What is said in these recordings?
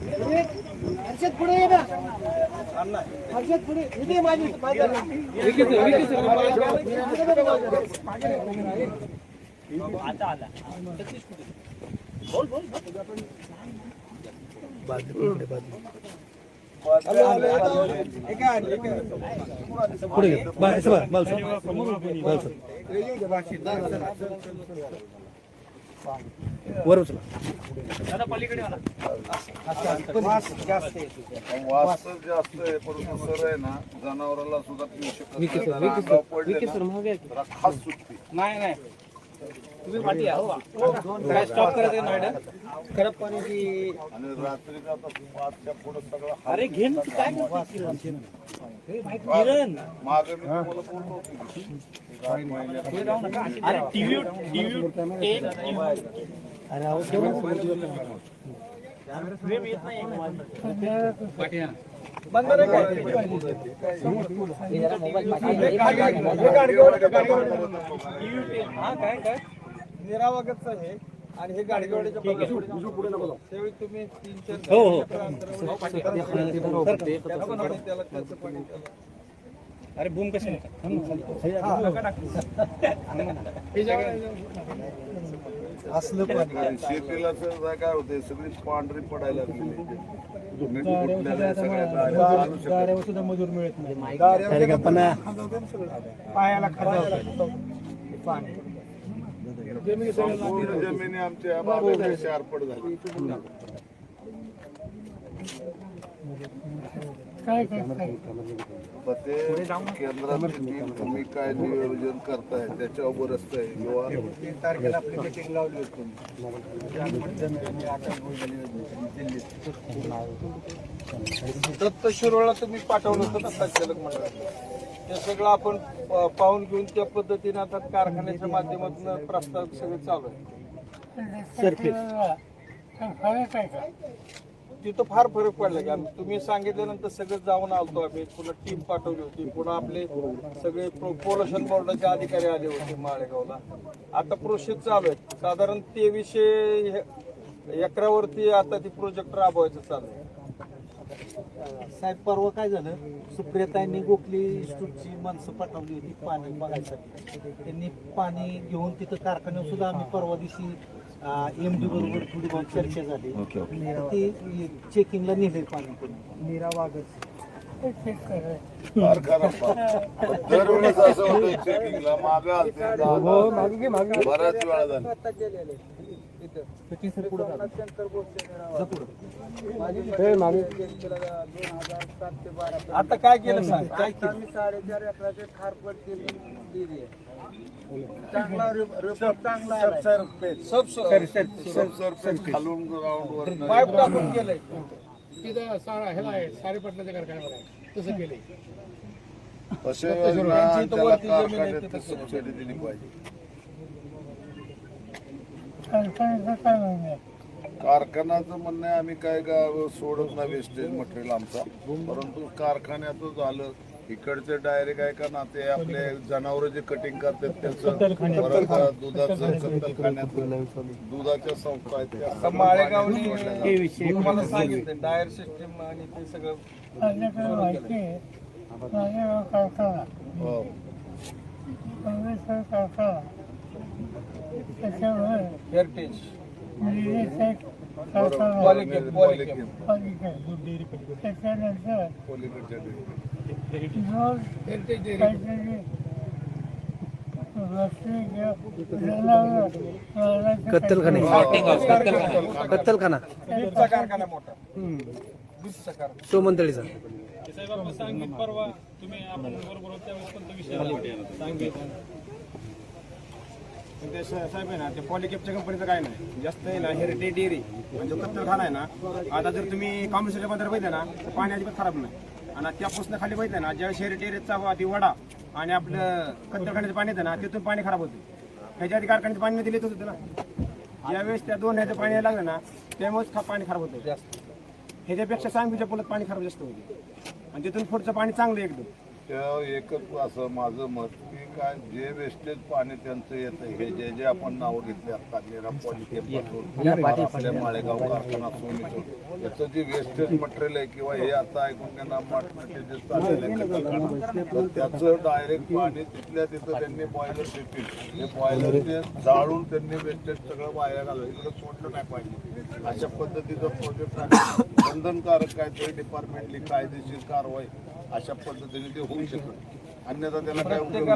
हर्षद पुढे ये ना हर्षद पुढे इथे माझी पुढे असं बा, बाल सर. बाल सर. वर उचला वास जास्त आहे परंतु सर. आहे ना जनावराला सुद्धा पिऊ शकत खास सुटते नाही नाही. तुम्ही पाठी या, हो. काय स्टॉप करायचं नाही मॅडम खरं पाणी आणि रात्रीचा आता पाचच्या पुढे सगळं अरे घे ना तू काय मागे मी तुम्हाला होतो की, काय आहे आणि हे गाडगेवाडीच्या त्यावेळी तुम्ही तीन चार हो, हो. त्याला त्याचं पाणी त्याला अरे बूम कशी असलं शेतीला तर काय होते सगळी पांढरी पडायला लागली. सुद्धा मजूर मिळत नाही. पायाला पाणी. जमिनी आमच्या बाबा शारपड झाली. ते तुम्ही काय नियोजन करताय त्याच्यावर असतंय किंवा तीन तारखेला आपली मीटिंग लावली होती तुम्ही. दत्त शिरोळला तुम्ही पाठवलं होतं ना संचालक मंडळात ते सगळं आपण पाहून घेऊन त्या पद्धतीने आता कारखान्याच्या माध्यमातून प्रस्ताव सगळे चालू आहे. तिथं फार फरक पडला कारण तुम्ही सांगितल्यानंतर सगळं जाऊन आलतो आम्ही. पुन्हा टीम पाठवली होती. पुन्हा आपले सगळे पोल्युशन बोर्डाचे अधिकारी आले होते माळेगावला. आता प्रोसेस चालू आहे साधारण तेवीसशे हे- एकरावरती आता ती प्रोजेक्ट राबवायचं चालू आहे. साहेब परवा काय झालं? सुप्रियताईंनी गोखली इन्स्टिट्यूटची माणसं पाठवली होती पाणी बघायसाठी. त्यांनी पाणी घेऊन तिथं कारखान्यावर सुद्धा आम्ही परवा दिवशी एम डी बरोबर थोडी बहुत चर्चा झाली. ती चेकिंगला नेले पाणी करून मीरा वागत कारखाना पहा. दरवेळेस असं होतं चेकिंगला मागे आलते दहा- बऱ्याच वेळा झाला. आता काय केलं सांग काय केलं? साडेचार एकराचे खार पडते सब सब सरपंच खालून ग्राउंड वर पाईप टाकून केलंय. अशा त्यांची योजना इथं त्याला वरती जमीन आहे कारखान्यात तिथं केलं. सबसिडी दिली पाहिजे. कारखान्याचं म्हणणं आहे? आम्ही काय गाव सोडत नाही वेस्टेज मटेरियल आमचा. परंतु कारखान्याचं झालं इकडचे डायरेक्ट आहे का ना ते आपले जनावर जे कटिंग करतात त्याचं दुधाचं दुधाच्या संस्था आहेत त्या आता माळेगावनी तुम्हाला सांगितलं डायर सिस्टीम आणि ते सगळं हो. हेरिटेज बरोबर. कत्तलखाने. कत्तलखाना. ते सा- साहेब आहे ना ते पॉलिकेपच्या कंपनीचं काय नाही. जास्त आहे ना हेरिटेज डेअरी म्हणजे कत्तलखाना आहे ना आता जर तुम्ही कॉम्प्रेसरच्या बद्दल बघितलं ना तर पाणी अजिबात खराब नाही. आणि त्यापासून खाली बघितलं ना ज्यावेळेस हेरिटेजचा ती वडा आणि आपलं कत्तलखान्याचं पाणी येतं ना तिथून पाणी खराब होतं. ह्याच्या आधी कारखान्याचं पाणी दिलं होतं ना. ज्यावेळेस त्या दोन ह्याचं पाणी लागलं ना त्यामुळेच खा- पाणी खराब होतं. जास्त. ह्याच्यापेक्षा सांगवीच्या पुलात पाणी खराब जास्त होते. आणि तिथून पुढचं पाणी चांगलं आहे एकदम. त्या एकच असं माझं मत की काय जे वेस्टेज पाणी त्यांचं येतं हे जे जे आपण नावं घेतले आता आपल्या माळेगाव कारखाना सोनीचं याचं जे वेस्टेज मटेरियल आहे किंवा हे आता ऐकून त्यांना तर त्याचं डायरेक्ट पाणी तिथल्या तिथं त्यांनी बॉयलर देतील हे बॉयलर ते जाळून त्यांनी वेस्टेज सगळं बाहेर घालवलं इकडं सोडलं नाही पाहिजे. अशा पद्धतीचं प्रोजेक्ट बंधनकारक काहीतरी डिपार्टमेंटली कायदेशीर कारवाई अशा पद्धतीने ते होऊ शकत अन्यथा त्याला काय उपयोग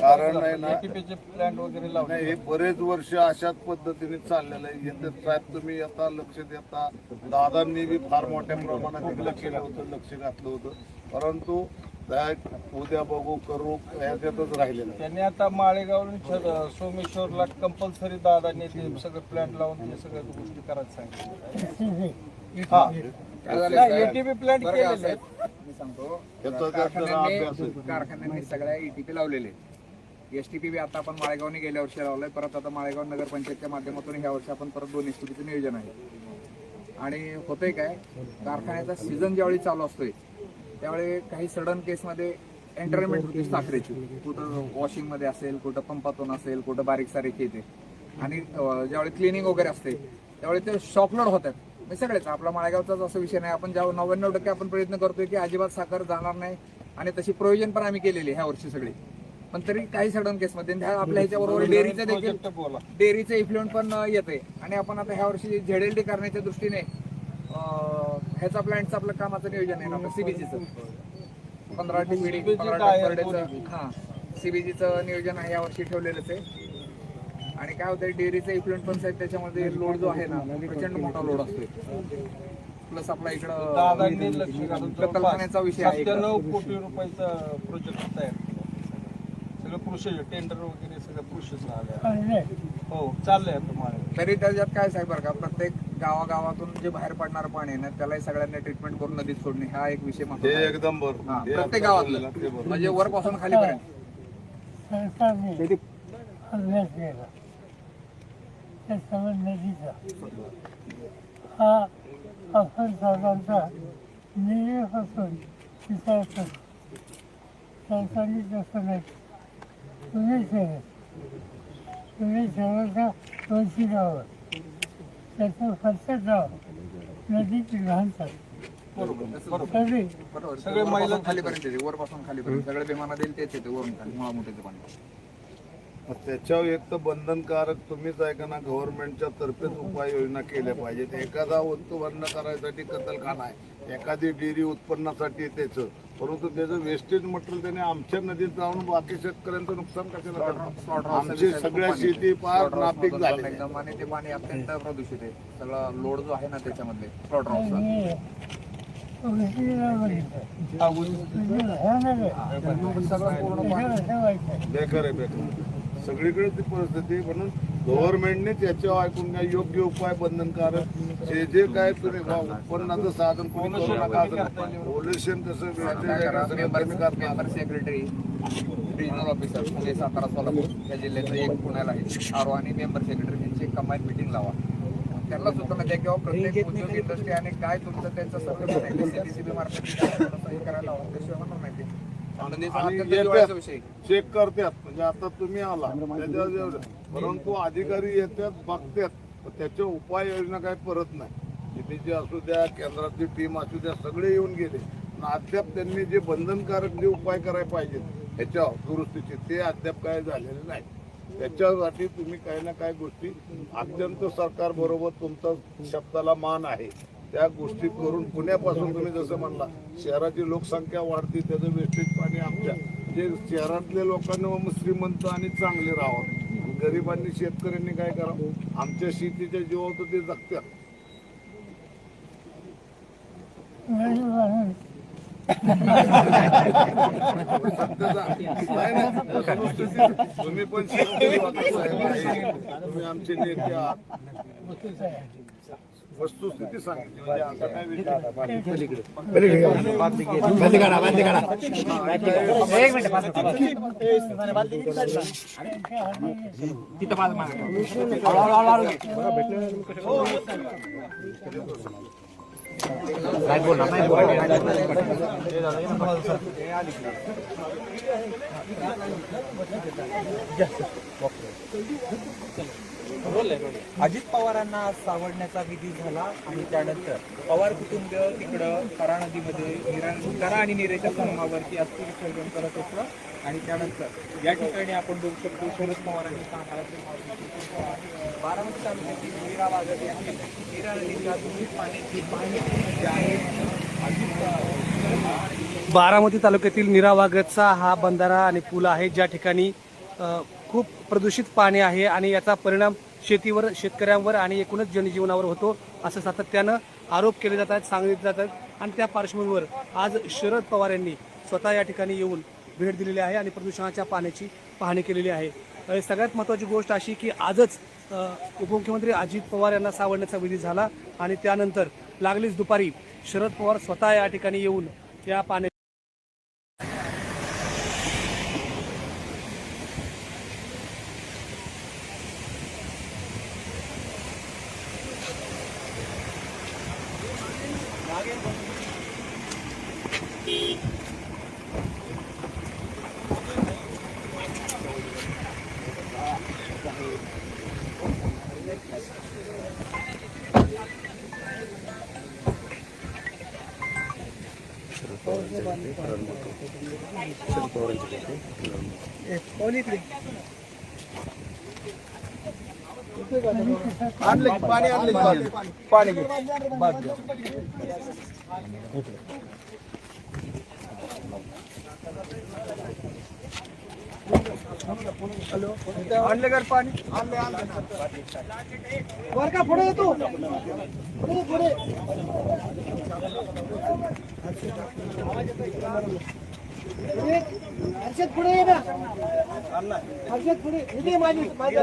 कारण आहे ना प्लांट वगैरे लावले नाही हे बरेच वर्ष अशाच पद्धतीने चाललेलं आहे. येते साहेब तुम्ही आता लक्ष देता. दादांनी बी फार मोठ्या प्रमाणात इकडं केलं होतं लक्ष घातलं होतं. परंतु त्या उद्या बघू करू ह्याच्यातच राहिलेलं. त्यांनी आता माळेगावरून छ- सोमेश्वरला कंपल्सरी दादांनी ते सगळं प्लांट लावून ते सगळ्या गोष्टी करायला सांगितलं हा. एटीपी प्लांट केलेले आहेत. मी सांगतो. त्याचा त्याचा अभ्यास आहे. कारखान्यांनी कारखान्यांनी सगळ्या ईटीपी लावलेले. एसटीपी बी आता आपण माळेगावने गेल्या वर्षी लावलंय. परत आता माळेगाव नगरपंचायतच्या माध्यमातून ह्या वर्षी आपण परत दोन एसटीपीचं नियोजन आहे. आणि होतंय काय? कारखान्याचा सीझन ज्यावेळी चालू असतोय त्यावेळी काही सडन केसमध्ये एंटरमेंट होती साखरेची. कुठं वॉशिंगमध्ये असेल कुठं पंपातून असेल कुठं बारीक सारीक येते. आणि अं, ज्यावेळी क्लिनिंग वगैरे असते त्यावेळी ते शॉपलोड होतात. सगळेच. आपला माळेगावचाच असं विषय नाही. आपण ज्या नव्याण्णव टक्के आपण प्रयत्न करतोय की अजिबात साखर जाणार नाही आणि तशी प्रोव्हिजन पण आम्ही केलेली आहे ह्या वर्षी सगळी. पण तरी काही सडन केसमध्ये आणि ह्या आपल्या ह्याच्याबरोबर डेअरीचं देखील डेअरीचं इफ्लुएंट पण येते आणि आपण आता ह्या वर्षी झेडएलडी करण्याच्या दृष्टीने ह्याचा प्लांटचं आपलं कामाचं नियोजन आहे ना सीबीजीचं पंधरा CBG पंधरा आहे? हा सीबीजीचं नियोजन आहे या वर्षी ठेवलेलंच आहे. आणि काय होतं डेअरीचं इफ्लुएंट पण साहेब त्याच्यामध्ये लोड जो आहे ना प्रचंड मोठा लोड असतोय प्लस आपला इकडं दादांनी लक्ष घालून कत्तलखान्याचा विषय आहे. सत्त्याण्णव कोटी रुपयाचा प्रोजेक्ट तयार सगळं टेंडर वगैरे सगळं आलं हो चाललंय तरी त्याच्यात काय साहेब बरं का प्रत्येक गावागावातून जे बाहेर पडणार पाणी आहे ना त्यालाही सगळ्यांनी ट्रीटमेंट करून नदीत सोडणे हा एक विषय हे. एकदम बरोबर हा, हे प्रत्येक गावातलं. म्हणजे वरपासून खालीपर्यंत त्याच्यावर नदीचा हा आपण साधारणतः निधीपासून विचार करतो सरकारने तसं नाही. पुणे शहर पुणे शहराच्या दोनशे गावं त्याचं फक्त गाव नदीची लहानतात सगळे वरपासून महिला- खालीपर्यंत येते वरपासून खालीपर्यंत सगळे विमाना देईल तेच येते वरून खाली मुळा मोठ्याचं पाणी. त्याच्यावर एक तर बंधनकारक तुम्हीच ऐका ना गव्हर्नमेंटच्या तर्फेच उपाययोजना केल्या पाहिजेत. एखादा उत्पन्न करायसाठी कतलखाना आहे. एखादी डेअरी उत्पन्नासाठी त्याचं. परंतु त्याचं वेस्टेज मटेरियल त्याने आमच्या नदीत जाऊन बाकी शेतकऱ्यांचं नुकसान कशाला आमची सगळ्या शेती फार नापीक झाली आणि ते पाणी अत्यंत प्रदूषित आहे. सगळा लोड जो आहे ना आहे सगळं पूर्ण आहे बेकार आहे बेकार सगळीकडे ती परिस्थिती. म्हणून गव्हर्नमेंटने त्याच्यावर ऐकून घ्या. योग्य उपाय बंधनकारक. जे जे काय उत्पन्नाचं साधन कोणी करू नका पोल्युशन कसं सेक्रेटरी रिजनल ऑफिसर म्हणजे सातारा सोलापूर या जिल्ह्याचं एक पुण्याला आहे आरो आणि मेंबर सेक्रेटरी यांची एक कंबाईन मिटिंग लावा. त्यांना सूचना द्या किंवा प्रत्येक उद्योग इंडस्ट्री आणि काय तुमचं त्यांचं हे करायला हवं. त्याशिवाय होणार नाही आणि. चेक करतात. म्हणजे आता तुम्ही आला. त्याच्यावर एवढं. परंतु अधिकारी येतात बघतात. पण त्याच्या उपाययोजना काय परत नाही. शेतीची असू द्या केंद्रातली टीम असू द्या सगळे येऊन गेले. पण अद्याप त्यांनी जे बंधनकारक जे उपाय करायला पाहिजेत ह्याच्यावर दुरुस्तीचे ते अद्याप काय झालेले नाही. त्याच्यासाठी तुम्ही काही ना काही गोष्टी अत्यंत सरकार बरोबर तुमचा शब्दाला मान आहे. त्या गोष्टी करून पुण्यापासून तुम्ही जसं म्हणला शहराची लोकसंख्या वाढते त्याचं वेस्टेज पाणी आमच्या जे शहरातल्या लोकांना श्रीमंत आणि चांगले राहावं गरिबांनी शेतकऱ्यांनी काय करावं आमच्या शेतीच्या जीवावर ते वस्तुस्थिती. तुम्ही पण. तुम्ही आमचे नेते आहात वस्तुस्थिती सांगितली. म्हणजे आता काय अजित पवारांना सावडण्याचा विधी झाला आणि त्यानंतर पवार कुटुंब तिकडं करा नदीमध्ये निरा करा आणि निरेच्या संगमावरती अस्थि विसर्जन करत होतं आणि त्यानंतर या ठिकाणी आपण बघू शकतो शरद पवारांनी बारामती तालुक्यातील मीरा यांनी मीरा नदीच्या दोन्ही पाण्याची पाहणी जी आहे अजित बारामती तालुक्यातील निरावागतचा हा बंधारा आणि पूल आहे ज्या ठिकाणी खूप प्रदूषित पाणी आहे आणि याचा परिणाम शेतीवर शेतकऱ्यांवर आणि एकूणच जनजीवनावर होतो असं सातत्यानं आरोप केले जात आहेत सांगितले जातात आणि त्या पार्श्वभूमीवर आज शरद पवार यांनी स्वतः या ठिकाणी येऊन भेट दिलेली आहे आणि प्रदूषणाच्या पाण्याची पाहणी केलेली आहे. सगळ्यात महत्त्वाची गोष्ट अशी की आजच उपमुख्यमंत्री अजित पवार यांना सावरण्याचा विधी झाला आणि त्यानंतर लागलीच दुपारी शरद पवार स्वतः या ठिकाणी येऊन या पाण्या पाणी आणले की पाणी पाणी घे बादली. आणले का रे पाणी. आणले वर का पुढे येतो पुढे पुढे. हर्षद पुढे ये ना. हर्षद पुढे. माझी माझ्या.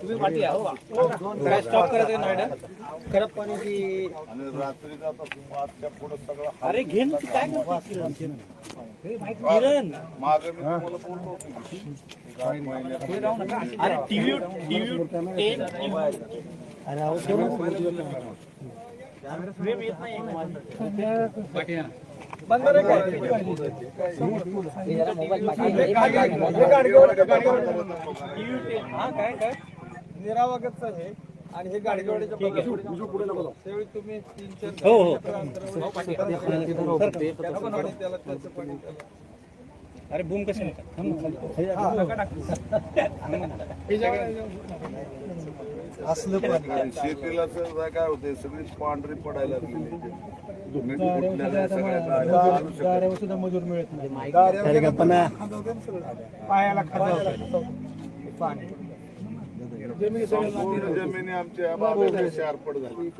तुम्ही पाठी या, हो. काय स्टॉप करायचं का मॅडम खराब पाण्याची आणि रात्री जाता पाचच्या पुढे सगळं अरे घे ना, काय मागे मी तुम्हाला बोललो होतो की, एक महिन्यात अरे टीव्ही निरावागतच आहे. आणि हे गाडगेवाडीच्या त्यावेळी तुम्ही तीन चार हो, हो. त्याला त्याचं पाणी त्याला अरे बूम कसे असलं पाणी. शेतीला तर काय होते सगळी पांढरी पडायला गाड्यावर सुद्धा मजूर मिळत नाही. पायाला. पाणी. संपूर्ण जमिनी आमच्या बाबा शारपड झाली.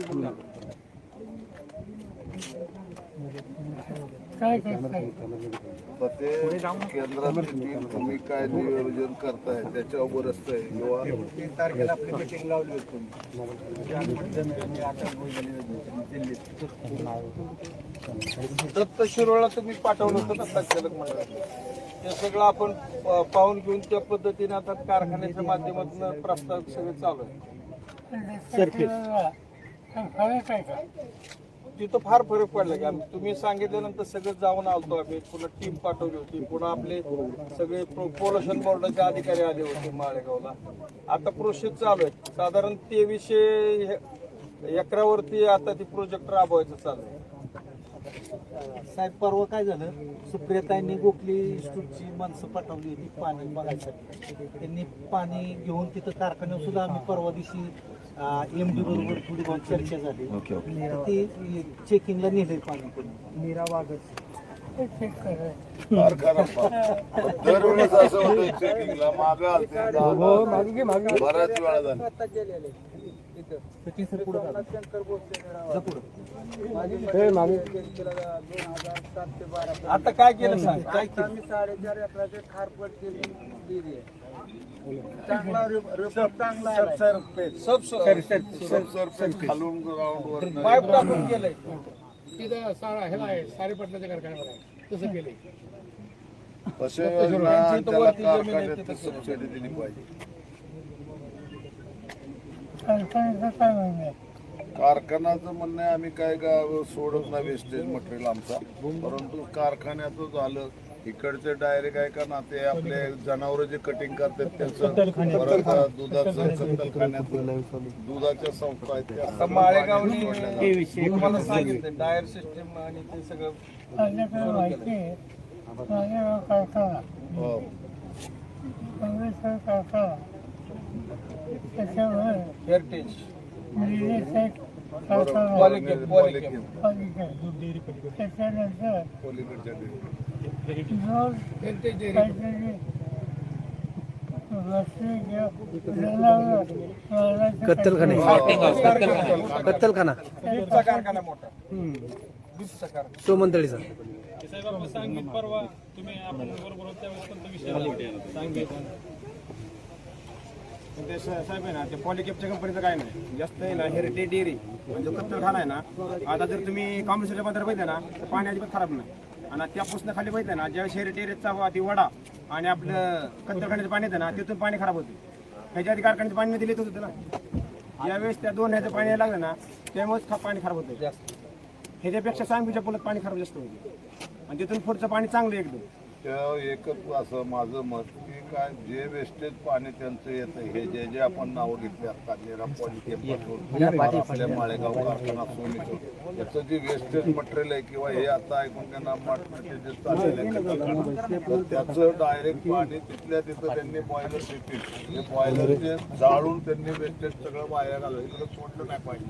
काय तर ते नियोजन करताय त्याच्यावर असतंय किंवा तीन तारखेला आपली मीटिंग लावली होती तुम्ही. दत्त शिरोळला तुम्ही पाठवलं होतं ना संचालक मंडळात? ते सगळं आपण पाहून घेऊन त्या पद्धतीने आता कारखान्याच्या माध्यमातून प्रस्ताव सगळे चालू आहे. तिथं फार फरक पडला की आम्ही तुम्ही सांगितल्यानंतर सगळं जाऊन आलतो आम्ही. पुन्हा टीम पाठवली होती. पुन्हा आपले सगळे पोल्युशन बोर्डाचे अधिकारी आले होते माळेगावला. आता प्रोसेस चालू आहे. साधारण तेवीसशे हे- एकरावरती आता ती प्रोजेक्ट राबवायचं चालू आहे. साहेब परवा काय झालं? सुप्रियताईंनी गोखली इन्स्टिट्यूटची माणसं पाठवली होती पाणी बघायसाठी. त्यांनी पाणी घेऊन तिथं कारखान्यावर सुद्धा आम्ही परवा दिवशी एम डी बरोबर थोडी बहुत चर्चा झाली. तर ती चेकिंगला नेले पाणी मीरा पहा. दरवेळेस असं होतं चेकिंगला मागे आलते. दहा- बऱ्याच वेळा झालं. आता काय केलं सांग? काय केलं? सरफेस खालून ग्राउंड वर पाईप टाकून केलंय. तिथं सारा ह्याला आहे सारेपटणाच्या कारखान्यावर आहे. तसं केलंय. तसे योजना त्याला कारखान्यात सबसिडी दिली पाहिजे. कारखान्याचं काय म्हणणं आहे? आम्ही काय गाव सोडत नाही वेस्टेज मटेरियल आमचा. परंतु कारखान्याचं झालं. इकडचे डायरेक्ट आहे का ना ते आपले जनावर जे कटिंग करतात त्याचं परत दुधाचं दुधाच्या संस्था आहेत त्या माळेगावने तुम्हाला सांगितलं डायर सिस्टीम आणि ते सगळं माझ्याकडे माहिती आहे माझ्याकडे कारखाना हो. काँग्रेसचा कारखाना हेरिटेज. त्याच्यानंतर कत्तलखाने. कत्तलखाना. दूधचा कारखाना मोठा दूधचा कारखाना. सोमंतळीचा पण ते साहेब आहे ना ते पॉलिकेपच्या कंपनीचं काय नाही. जास्त आहे ना हेरिटेज डेअरी म्हणजे कत्तलखाना आहे ना आता जर तुम्ही कॉम्प्युटरच्या बद्दल बघितलं ना तर पाणी अजिबात खराब नाही. आणि त्यापासून खाली बघितलं ना ज्यावेळेस हेरिटेजचा ती वडा आणि आपलं कत्तलखान्याचं पाणी येतं ना तिथून पाणी खराब होते. ह्याच्या आधी कारखान्याचं पाणी दिलं होतं त्याला. ज्यावेळेस त्या दोन ह्याचं पाणी लागलं ना त्यामुळेच पाणी खराब होतं. जास्त. ह्याच्यापेक्षा सांगवीच्या पुलात पाणी खराब जास्त होते. आणि तिथून पुढचं पाणी चांगलं एकदम. त्या एकच असं माझं मत की काय जे वेस्टेज पाणी त्यांचं येतं हे जे जे आपण नावं घेतली आता पॉलिकेपासून आपल्या माळेगाव कारखाना सोनीचं. याचं जे वेस्टेज मटेरियल आहे किंवा हे आता ऐकून त्यांना तर त्याचं डायरेक्ट पाणी तिथल्या तिथं त्यांनी बॉयलर देतील. हे बॉयलर जे जाळून त्यांनी वेस्टेज सगळं बाहेर घालवलं इकडं सोडलं नाही पाहिजे.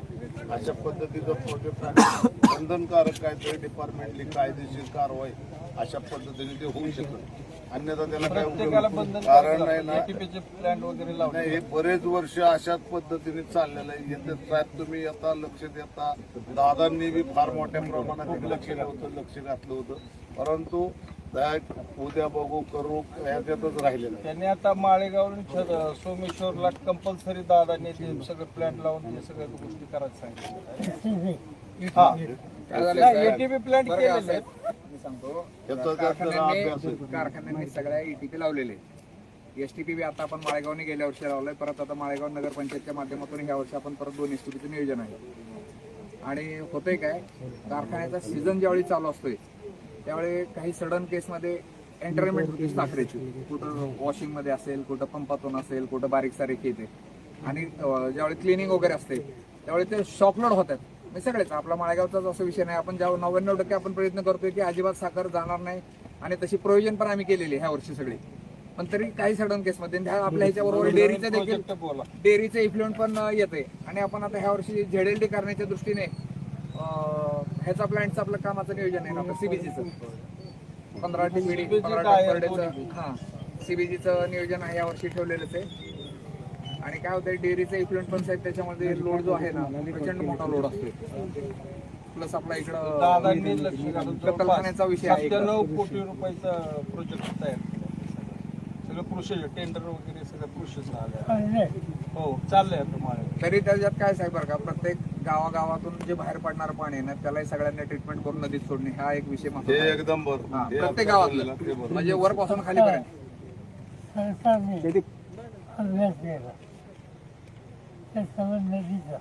अशा पद्धतीचं प्रोजेक्ट आहे. बंधनकारक काहीतरी डिपार्टमेंटली कायदेशीर कारवाई अशा पद्धतीने ते होऊ शकत अन्यथा त्याला काय उपयोग कारण नाही ना प्लांट वगैरे लावले नाही हे बरेच वर्ष अशाच पद्धतीने चाललेलं आहे. येते साहेब तुम्ही आता लक्ष देता. दादांनी बी फार मोठ्या प्रमाणात एक लक्ष होतं लक्ष घातलं होतं. परंतु त्या उद्या बघू करू ह्याच्यातच राहिलेलं आहे. त्यांनी आता माळेगावरून छ- सोमेश्वरला कंपल्सरी दादांनी ते सगळं प्लांट लावून ते सगळ्या गोष्टी करायला सांगितलं हा. एटीपी प्लांट केलेले आहेत. मी सांगतो. त्याचा त्याचा अभ्यास आहे. कारखान्यांनी कारखान्यांनी सगळ्या ईटीपी लावलेले एसटीपी बी आता आपण माळेगावने गेल्या वर्षी लावलंय. परत आता माळेगाव नगरपंचायतच्या माध्यमातून ह्या वर्षी आपण परत दोन एसटीपीचं नियोजन आहे. आणि होतंय काय? कारखान्याचा सीझन ज्यावेळी चालू असतोय त्यावेळी काही सडन केसमध्ये एंटरमेंट होती साखरेची. कुठं वॉशिंगमध्ये असेल कुठं पंपातून असेल कुठं बारीक सारीक येते आणि अं, ज्यावेळी क्लिनिंग वगैरे असते त्यावेळी ते शॉकलोड होतात. म्हणजे सगळेच. आपला माळेगावचाच असं विषय नाही. आपण ज्या नव्याण्णव टक्के आपण प्रयत्न करतोय की अजिबात साखर जाणार नाही आणि तशी प्रोव्हिजन पण आम्ही केलेली ह्या वर्षी सगळी. पण तरी काही सडन केसमध्ये ह्या आपल्या ह्याच्याबरोबर डेअरीचं देखील डेअरीचं इफ्लुएंट पण येते आणि आपण आता ह्या वर्षी झेडेल डी करण्याच्या दृष्टीने ह्याचा प्लॅन्टचं आपलं कामाचं नियोजन आहे ना सीबीजीचं पंधरा CBG पंधरा हा. सीबीजीचं नियोजन आहे या वर्षी ठेवलेलंच आहे. आणि काय होतं डेअरीचं इफ्लुएंट पण साहेब त्याच्यामध्ये लोड जो आहे ना प्रचंड मोठा लोड असतो प्लस आपला इकडं दादांनी लक्ष घालून कत्तलखान्याचा विषय आहे इकडं. सत्त्याण्णव कोटी रुपयाचा प्रोजेक्ट तयार केला. सगळं प्रोसेस टेंडर वगैरे सगळं प्रोसेस आणले हो चाललंय आता तरी त्याच्यात काय साहेब बरं का प्रत्येक गावागावातून जे बाहेर पडणार पाणी आहे ना त्यालाही सगळ्यांना ट्रीटमेंट करून नदीत सोडणे हा एक विषय हे महत्त्वाचा आहे. एकदम बरोबर हा, प्रत्येक गावातलं. म्हणजे वरपासून खालीपर्यंत. सरकारने केला त्याच्यावर नदीचा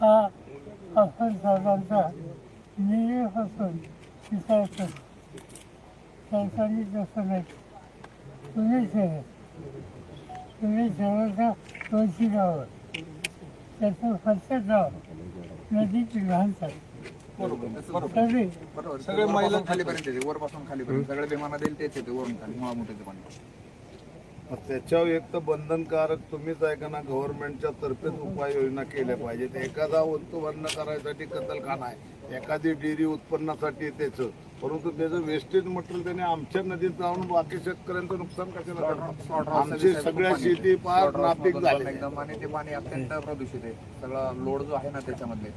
हा आपण साहेबांचा नेहमीपासून विचारतो सरकारने तसं नाही. पुणे शहर पुणे शहराच्या दोनशे गावं? त्याचं प्रत्येक गाव. नदीची लहान तरी सगळे वरपासून महिला- खालीपर्यंत येते. वरपासून खालीपर्यंत. सगळे विमाना देईल तेच येते. वरून खाली. मुळा मोठ्याचं पाणी. त्याच्यावर एक तर बंधनकारक तुम्हीच आहे का ना गव्हर्नमेंटच्या तर्फेच उपाययोजना केल्या पाहिजेत. एखादा उत्पन्न करायसाठी कतलखाना आहे. एखादी डेअरी उत्पन्नासाठी त्याचं. परंतु त्याचं वेस्टेज मटेरियल त्याने आमच्या नदीत जाऊन बाकी शेतकऱ्यांचं नुकसान कशाला करणार? आमची सगळ्या शेती पार नापीक झाली एकदम आणि ते पाणी अत्यंत प्रदूषित आहे. सगळा लोड जो आहे ना हाऊसचा हे.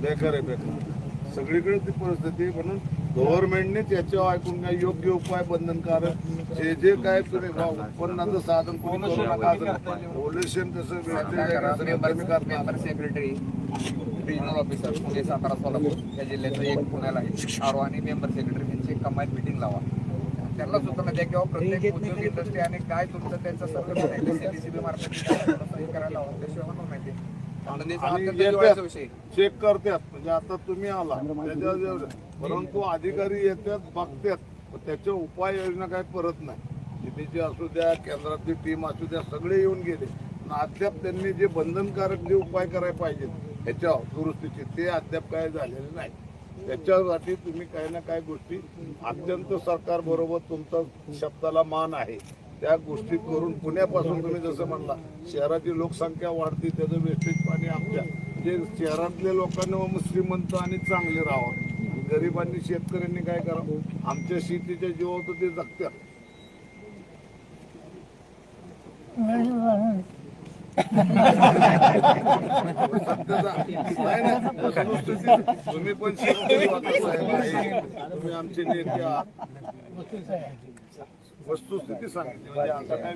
बेकार आहे बेकार सगळीकडे ती परिस्थिती आहे. म्हणून गव्हर्नमेंटने त्याच्यावर ऐकून काय योग्य उपाय बंधनकारक. जे जे काय उत्पन्नाचं साधन कोणी करू नका पोल्युशन कसं सेक्रेटरी रिजनल ऑफिसर जे सातारा सोलापूर या जिल्ह्याचं एक पुण्याला आहे. आरो आणि मेंबर सेक्रेटरी यांची कंबाईन मिटिंग लावा. त्यांना सूचना द्या किंवा प्रत्येक उद्योग इंडस्ट्री आणि काय तुमचं त्यांचं सर्व करायला हवं. त्याशिवाय आणि चेक करतात. म्हणजे आता तुम्ही आला. परंतु अधिकारी येतात बघतात. त्याच्या उपाययोजना काय परत नाही. तिथे असू द्या केंद्रातली टीम असू द्या सगळे येऊन गेले. पण अद्याप त्यांनी जे बंधनकारक जे उपाय करायला पाहिजेत ह्याच्यावर दुरुस्तीचे ते अद्याप काय झालेले नाही. त्याच्यासाठी तुम्ही काही ना काही गोष्टी अत्यंत सरकार बरोबर तुमचा शब्दाला मान आहे. त्या गोष्टी करून पुण्यापासून तुम्ही जसं म्हणला शहराची लोकसंख्या वाढते त्याचं वेस्टेज पाणी आमच्या जे शहरातल्या लोकांना श्रीमंत आणि चांगले राहावं गरिबांनी शेतकऱ्यांनी काय करावं आमच्या शेतीच्या जीवावर ते वस्तुस्थिती. तुम्ही पण शेतकरी. तुम्ही आमचे नेते आहात वस्तुस्थिती सांगितली म्हणजे आता काय